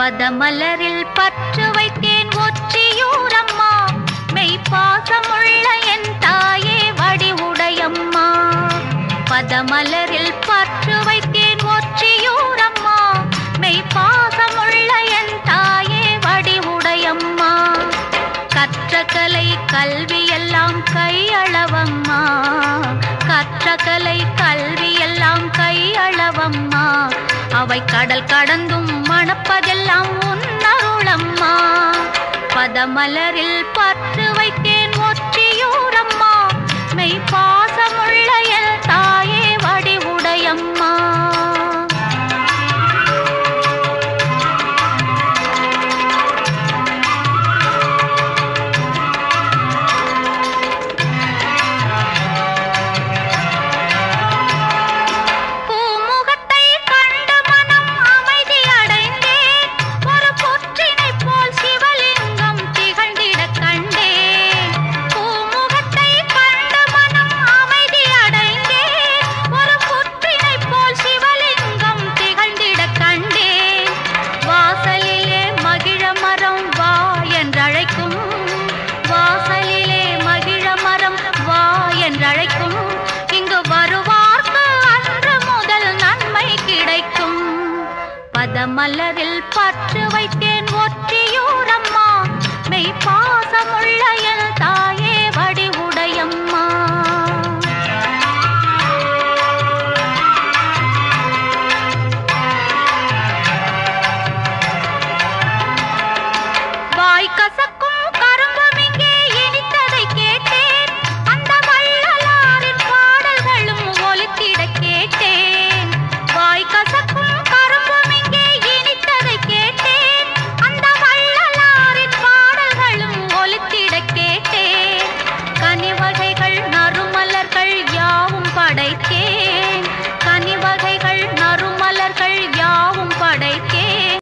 பதமலரில் பற்று வைத்தேன் ஒற்றியூரம்மா. மெய்ப்பாசமுள்ள என் தாயே வடிவுடையம்மா. பதமலரில் பற்று வைத்தேன் ஒற்றியூரம்மா. மெய்ப்பாசமுள்ள என் தாயே வடிவுடையம்மா. கற்ற கலை கல்வி எல்லாம் கையளவம்மா. கற்ற கலை கல்வி எல்லாம் கையளவம்மா. அவை கடல் கடந்தும் நினைப்பதெல்லாம் உன் அருளம்மா. பதமலரில் பற்று வைத்து பதமலரில் பற்று வைத்தேன் ஒற்றியூரம்மா. மெய்ப்பாசமுள்ள